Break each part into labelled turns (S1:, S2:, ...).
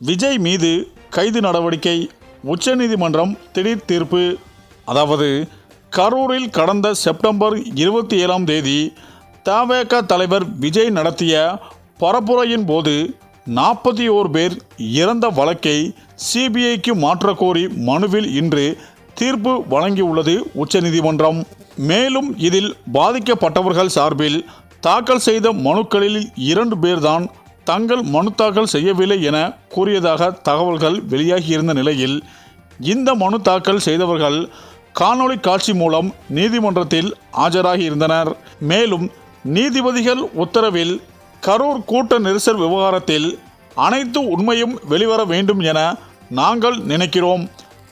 S1: விஜய் மீது கைது நடவடிக்கை உச்சநீதிமன்றம் திடீர் தீர்ப்பு. அதாவது கரூரில் கடந்த செப்டம்பர் இருபத்தி ஏழாம் தேதி தவேக தலைவர் விஜய் நடத்திய பரப்புரையின் போது நாற்பத்தி ஓர் பேர் இறந்த வழக்கை சிபிஐக்கு மாற்றக்கோரி மனுவில் இன்று தீர்ப்பு வழங்கியுள்ளது உச்சநீதிமன்றம். மேலும் இதில் பாதிக்கப்பட்டவர்கள் சார்பில் தாக்கல் செய்த மனுக்களில் இரண்டு பேர்தான் தங்கள் மனு தாக்கல் செய்யவில்லை என கூறியதாக தகவல்கள் வெளியாகியிருந்த நிலையில் இந்த மனு தாக்கல் செய்தவர்கள் காணொளி காட்சி மூலம் நீதிமன்றத்தில் ஆஜராகி இருந்தனர் மேலும் நீதிபதிகள் உத்தரவில் கரூர் கூட்ட நெரிசல் விவகாரத்தில் அனைத்து உண்மையும் வெளிவர வேண்டும் என நாங்கள் நினைக்கிறோம்.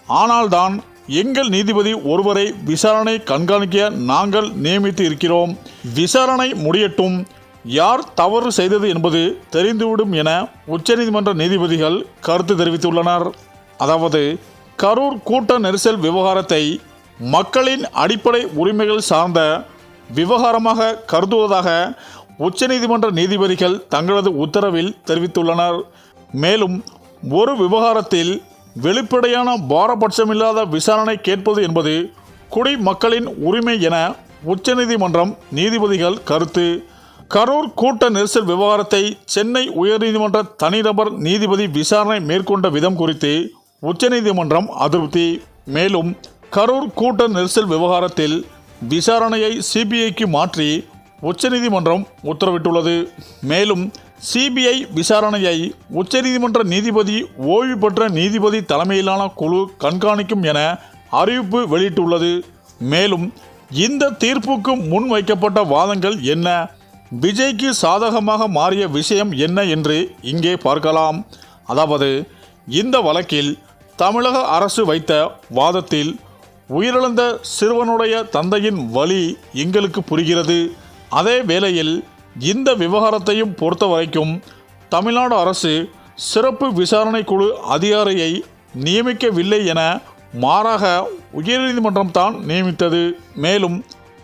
S1: ஆனால்தான் எங்கள் நீதிபதி ஒருவரை விசாரணை கண்காணிக்க நாங்கள் நியமித்து இருக்கிறோம். விசாரணை முடியட்டும். யார் தவறு செய்தது என்பது தெரிந்துவிடும் என உச்சநீதிமன்ற நீதிபதிகள் கருத்து தெரிவித்துள்ளனர். அதாவது கரூர் கூட்ட நெரிசல் விவகாரத்தை மக்களின் அடிப்படை உரிமைகள் சார்ந்த விவகாரமாக கருதுவதாக உச்சநீதிமன்ற நீதிபதிகள் தங்களது உத்தரவில் தெரிவித்துள்ளனர். மேலும் ஒரு விவகாரத்தில் வெளிப்படையான பாரபட்சமில்லாத விசாரணை கேட்பது என்பது குடிமக்களின் உரிமை என உச்சநீதிமன்றம் நீதிபதிகள் கருத்து. கரூர் கூட்ட நெரிசல் விவகாரத்தை சென்னை உயர்நீதிமன்ற தனிநபர் நீதிபதி விசாரணை மேற்கொண்ட விதம் குறித்து உச்சநீதிமன்றம் அதிருப்தி. மேலும் கரூர் கூட்ட நெரிசல் விவகாரத்தில் விசாரணையை சிபிஐக்கு மாற்றி உச்சநீதிமன்றம் உத்தரவிட்டுள்ளது. மேலும் சிபிஐ விசாரணையை உச்சநீதிமன்ற நீதிபதி ஓய்வு பெற்ற நீதிபதி தலைமையிலான குழு கண்காணிக்கும் என அறிவிப்பு வெளியிட்டுள்ளது. மேலும் இந்த தீர்ப்புக்கு முன் வைக்கப்பட்ட வாதங்கள் என்ன? விஜய்க்கு சாதகமாக மாறிய விஷயம் என்ன என்று இங்கே பார்க்கலாம். அதாவது இந்த வழக்கில் தமிழக அரசு வைத்த வாதத்தில் உயிரிழந்த சிறுவனுடைய தந்தையின் வழி எங்களுக்கு புரிகிறது. அதே வேளையில் இந்த விவகாரத்தையும் பொறுத்த வரைக்கும் தமிழ்நாடு அரசு சிறப்பு விசாரணை குழு அதிகாரியை நியமிக்கவில்லை என மாறாக உயர்நீதிமன்றம் தான் நியமித்தது. மேலும்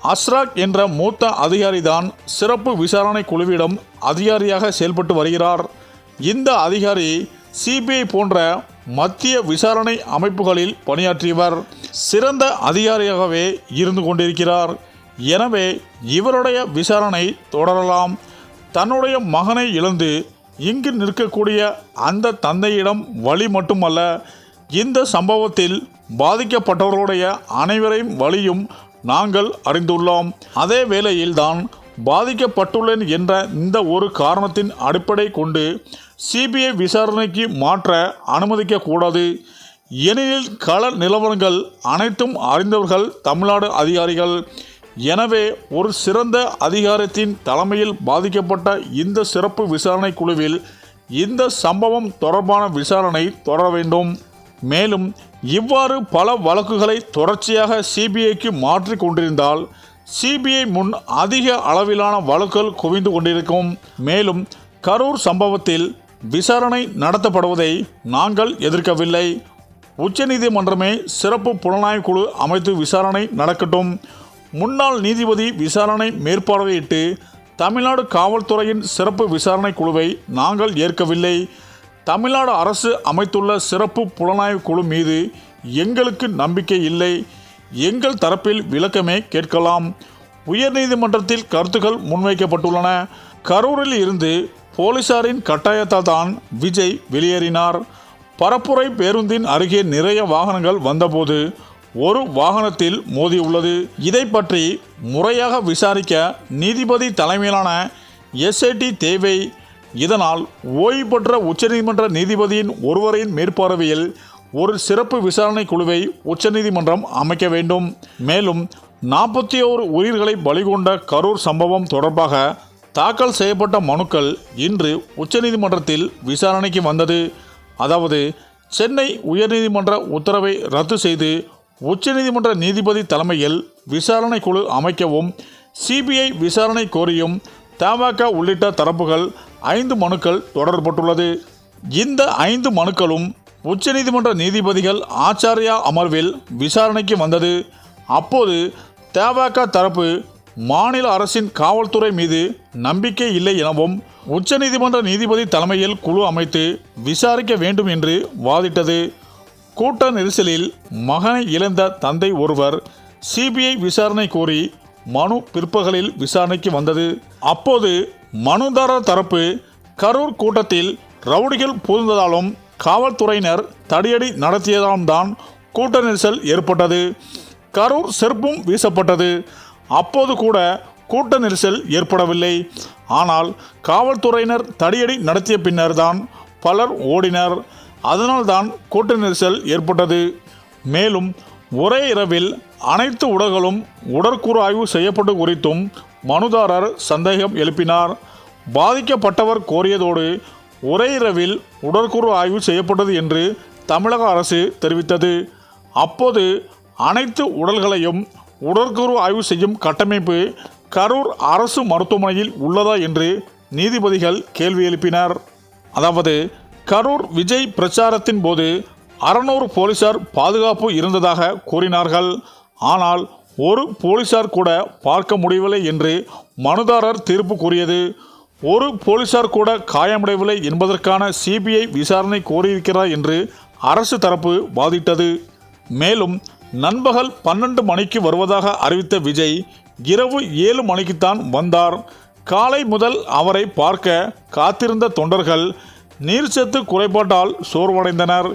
S1: அஸ்ராக் என்ற மூத்த அதிகாரிதான் சிறப்பு விசாரணை குழுவிடம் அதிகாரியாக செயல்பட்டு வருகிறார். இந்த அதிகாரி சிபிஐ போன்ற மத்திய விசாரணை அமைப்புகளில் பணியாற்றியவர். சிறந்த அதிகாரியாகவே இருந்து கொண்டிருக்கிறார். எனவே இவருடைய விசாரணை தொடரலாம். தன்னுடைய மகனை இழந்து இங்கு நிற்கக்கூடிய அந்த தந்தையிடம் வழி மட்டுமல்ல இந்த சம்பவத்தில் பாதிக்கப்பட்டவர்களுடைய அனைவரையும் வழியும் நாங்கள் அறிந்துள்ளோம். அதே வேளையில்தான் பாதிக்கப்பட்டுள்ளேன் என்ற இந்த ஒரு காரணத்தின் அடிப்படை கொண்டு சிபிஐ விசாரணைக்கு மாற்ற அனுமதிக்கக்கூடாது. ஏனெனில் கள நிலவரங்கள் அனைத்தும் அறிந்தவர்கள் தமிழ்நாடு அதிகாரிகள். எனவே ஒரு சிறந்த அதிகாரத்தின் தலைமையில் பாதிக்கப்பட்ட இந்த சிறப்பு விசாரணை குழுவில் இந்த சம்பவம் தொடர்பான விசாரணை தொடர வேண்டும். மேலும் இவ்வாறு பல வழக்குகளை தொடர்ச்சியாக சிபிஐக்கு மாற்றி கொண்டிருந்தால் சிபிஐ முன் அதிக அளவிலான வழக்குகள் குவிந்து கொண்டிருக்கும். மேலும் கரூர் சம்பவத்தில் விசாரணை நடத்தப்படுவதை நாங்கள் எதிர்க்கவில்லை. உச்சநீதிமன்றமே சிறப்பு புலனாய்வு குழு அமைத்து விசாரணை நடக்கட்டும். முன்னாள் நீதிபதி விசாரணை மேற்பார்வையிட்டு தமிழ்நாடு காவல்துறையின் சிறப்பு விசாரணை குழுவை நாங்கள் ஏற்கவில்லை. தமிழ்நாடு அரசு அமைத்துள்ள சிறப்பு புலனாய்வு குழு மீது எங்களுக்கு நம்பிக்கை இல்லை. எங்கள் தரப்பில் விளக்கமே கேட்கலாம். உயர்நீதிமன்றத்தில் கருத்துக்கள் முன்வைக்கப்பட்டுள்ளன. கரூரில் இருந்து போலீசாரின் கட்டாயத்தால் தான் விஜய் வெளியேறினார். பரப்புரை பேருந்தின் அருகே நிறைய வாகனங்கள் வந்தபோது ஒரு வாகனத்தில் மோதியுள்ளது. இதை பற்றி முறையாக விசாரிக்க நீதிபதி தலைமையிலான எஸ்ஐடி தேவை இதனால் ஓய்வு பெற்ற உச்சநீதிமன்ற நீதிபதியின் ஒருவரின் மேற்பார்வையில் ஒரு சிறப்பு விசாரணை குழுவை உச்சநீதிமன்றம் அமைக்க வேண்டும். மேலும் நாற்பத்தி ஓரு உயிர்களை பலிகொண்ட கரூர் சம்பவம் தொடர்பாக தாக்கல் செய்யப்பட்ட மனுக்கள் இன்று உச்சநீதிமன்றத்தில் விசாரணைக்கு வந்தது. அதாவது சென்னை உயர்நீதிமன்ற உத்தரவை ரத்து செய்து உச்சநீதிமன்ற நீதிபதி தலைமையில் விசாரணை குழு அமைக்கவும் சிபிஐ விசாரணை கோரியும் தமாக உள்ளிட்ட தரப்புகள் ஐந்து மனுக்கள் தொடரப்பட்டுள்ளது. இந்த ஐந்து மனுக்களும் உச்சநீதிமன்ற நீதிபதிகள் ஆச்சாரியா அமர்வில் விசாரணைக்கு வந்தது. அப்போது தமாக தரப்பு மாநில அரசின் காவல்துறை மீது நம்பிக்கை இல்லை எனவும் உச்சநீதிமன்ற நீதிபதி தலைமையில் குழு அமைத்து விசாரிக்க வேண்டும் என்று வாதிட்டது. கூட்ட நெரிசலில் மகனை இழந்த தந்தை ஒருவர் சிபிஐ விசாரணை கோரி மனு பிற்பகலில் விசாரணைக்கு வந்தது. அப்போது மனுதாரர் தரப்பு கரூர் கூட்டத்தில் ரவுடிகள் புகுந்ததாலும் காவல்துறையினர் தடியடி நடத்தியதாலும் தான் கூட்ட நெரிசல் ஏற்பட்டது. கரூர் செருப்பும் வீசப்பட்டது. அப்போது கூட கூட்ட நெரிசல் ஏற்படவில்லை. ஆனால் காவல்துறையினர் தடியடி நடத்திய பின்னர்தான் பலர் ஓடினர். அதனால்தான் கூட்ட நெரிசல் ஏற்பட்டது. மேலும் ஒரே இரவில் அனைத்து உடல்களும் உடற்கூறு ஆய்வு செய்யப்பட்டு குறித்தும் மனுதாரர் சந்தேகம் எழுப்பினார். பாதிக்கப்பட்டவர் கோரியதோடு ஒரே இரவில் உடற்கூறு ஆய்வு செய்யப்பட்டது என்று தமிழக அரசு தெரிவித்தது. அப்போது அனைத்து உடல்களையும் உடற்கூறு ஆய்வு செய்யும் கட்டமைப்பு கரூர் அரசு மருத்துவமனையில் உள்ளதா என்று நீதிபதிகள் கேள்வி எழுப்பினர். அதாவது கரூர் விஜய் பிரச்சாரத்தின் போது அறநூறு போலீசார் பாதுகாப்பு இருந்ததாக கூறினார்கள். ஆனால் ஒரு போலீசார் கூட பார்க்க முடியவில்லை என்று மனுதாரர் தீர்ப்பு கூறியது. ஒரு போலீசார் கூட காயமடையவில்லை என்பதற்கான சிபிஐ விசாரணை கோரியிருக்கிறார் என்று அரசு தரப்பு வாதிட்டது. மேலும் நண்பகல் பன்னெண்டு மணிக்கு வருவதாக அறிவித்த விஜய் இரவு ஏழு மணிக்குத்தான் வந்தார். காலை முதல் அவரை பார்க்க காத்திருந்த தொண்டர்கள் நீர்ச்சத்து குறைபாட்டால் சோர்வடைந்தனர்.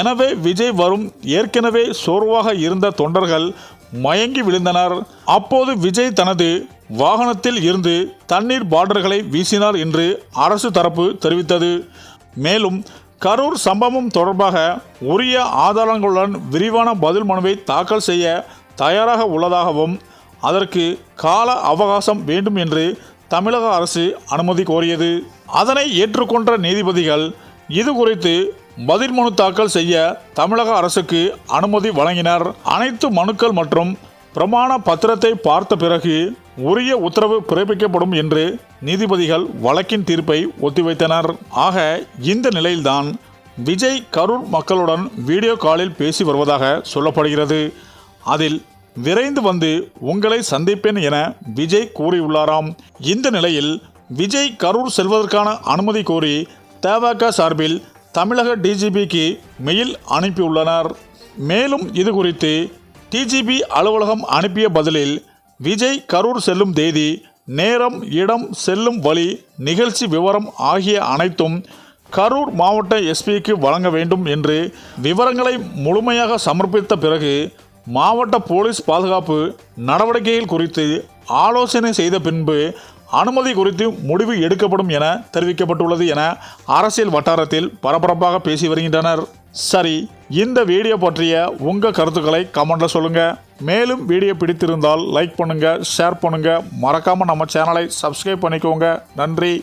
S1: எனவே விஜய் வரும் ஏற்கனவே சோர்வாக இருந்த தொண்டர்கள் மயங்கி விழுந்தனர். அப்போது விஜய் தனது வாகனத்தில் இருந்து தண்ணீர் பாட்டில்களை வீசினார் என்று அரசு தரப்பு தெரிவித்தது. மேலும் கரூர் சம்பவம் தொடர்பாக உரிய ஆதாரங்களுடன் விரிவான பதில் மனுவை தாக்கல் செய்ய தயாராக உள்ளதாகவும் அதற்கு கால அவகாசம் வேண்டும் என்று தமிழக அரசு அனுமதி கோரியது. அதனை ஏற்றுக்கொண்ட நீதிபதிகள் இது குறித்து பதில் மனு தாக்கல் செய்ய தமிழக அரசுக்கு அனுமதி வழங்கினர். அனைத்து மனுக்கள் மற்றும் பிரமாண பத்திரத்தை பார்த்த பிறகு உரிய உத்தரவு பிறப்பிக்கப்படும் என்று நீதிபதிகள் வழக்கின் தீர்ப்பை ஒத்திவைத்தனர். ஆக இந்த நிலையில்தான் விஜய் கரூர் மக்களுடன் வீடியோ காலில் பேசி வருவதாக சொல்லப்படுகிறது. அதில் விரைந்து வந்து உங்களை சந்திப்பேன் என விஜய் கூறியுள்ளாராம். இந்த நிலையில் விஜய் கரூர் செல்வதற்கான அனுமதி கோரி தமாக சார்பில் தமிழக டிஜிபிக்கு மெயில் அனுப்பியுள்ளனர். மேலும் இது குறித்து டிஜிபி அலுவலகம் அனுப்பிய பதிலில் விஜய் கரூர் செல்லும் தேதி நேரம் இடம் செல்லும் வழி நிகழ்ச்சி விவரம் ஆகிய அனைத்தும் கரூர் மாவட்ட எஸ்பிக்கு வழங்க வேண்டும் என்று விவரங்களை முழுமையாக சமர்ப்பித்த பிறகு மாவட்ட போலீஸ் பாதுகாப்பு நடவடிக்கைகள் குறித்து ஆலோசனை செய்த பின்பு அனுமதி குறித்து முடிவு எடுக்கப்படும் என தெரிவிக்கப்பட்டுள்ளது என அரசியல் வட்டாரத்தில் பரபரப்பாக பேசி வருகின்றனர். சரி இந்த வீடியோ பற்றிய உங்கள் கருத்துக்களை கமெண்ட்ல சொல்லுங்க. மேலும் வீடியோ பிடித்திருந்தால் லைக் பண்ணுங்க ஷேர் பண்ணுங்க. மறக்காம நம்ம சேனலை சப்ஸ்கிரைப் பண்ணிக்கோங்க. நன்றி.